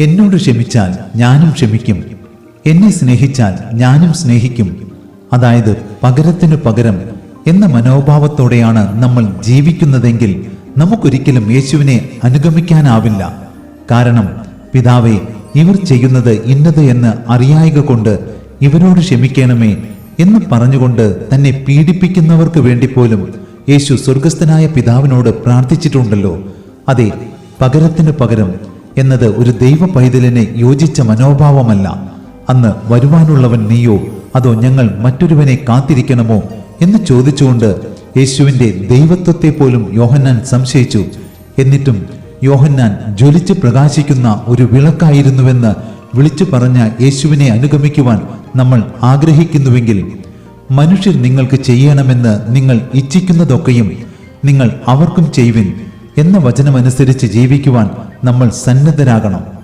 എന്നോട് ക്ഷമിച്ചാൽ ഞാനും ക്ഷമിക്കും. എന്നെ സ്നേഹിച്ചാൽ ഞാനും സ്നേഹിക്കും. അതായത് പകരത്തിനു പകരം എന്ന മനോഭാവത്തോടെയാണ് നമ്മൾ ജീവിക്കുന്നതെങ്കിൽ നമുക്കൊരിക്കലും യേശുവിനെ അനുഗമിക്കാനാവില്ല. കാരണം പിതാവെ ഇവർ ചെയ്യുന്നത് ഇന്നത് എന്ന് അറിയായക കൊണ്ട് ഇവരോട് ക്ഷമിക്കണമേ എന്ന് പറഞ്ഞുകൊണ്ട് തന്നെ പീഡിപ്പിക്കുന്നവർക്ക് വേണ്ടി പോലും യേശു സ്വർഗസ്ഥനായ പിതാവിനോട് പ്രാർത്ഥിച്ചിട്ടുണ്ടല്ലോ. അതെ പകരത്തിന് പകരം എന്നത് ഒരു ദൈവ പൈതലിന് യോജിച്ച മനോഭാവമല്ല. അന്ന് വരുവാനുള്ളവൻ നീയോ അതോ ഞങ്ങൾ മറ്റൊരുവനെ കാത്തിരിക്കണമോ എന്ന് ചോദിച്ചുകൊണ്ട് യേശുവിന്റെ ദൈവത്വത്തെ പോലും യോഹന്നാൻ സംശയിച്ചു. എന്നിട്ടും യോഹന്നാൻ ജ്വലിച്ച് പ്രകാശിക്കുന്ന ഒരു വിളക്കായിരുന്നുവെന്ന് വിളിച്ചു പറഞ്ഞ യേശുവിനെ അനുഗമിക്കുവാൻ നമ്മൾ ആഗ്രഹിക്കുന്നുവെങ്കിൽ മനുഷ്യർ നിങ്ങൾക്ക് ചെയ്യണമെന്ന് നിങ്ങൾ ഇച്ഛിക്കുന്നതൊക്കെയും നിങ്ങൾ അവർക്കും ചെയ്യുവിൻ എന്ന വചനമനുസരിച്ച് ജീവിക്കുവാൻ നമ്മൾ സന്നദ്ധരാകണം.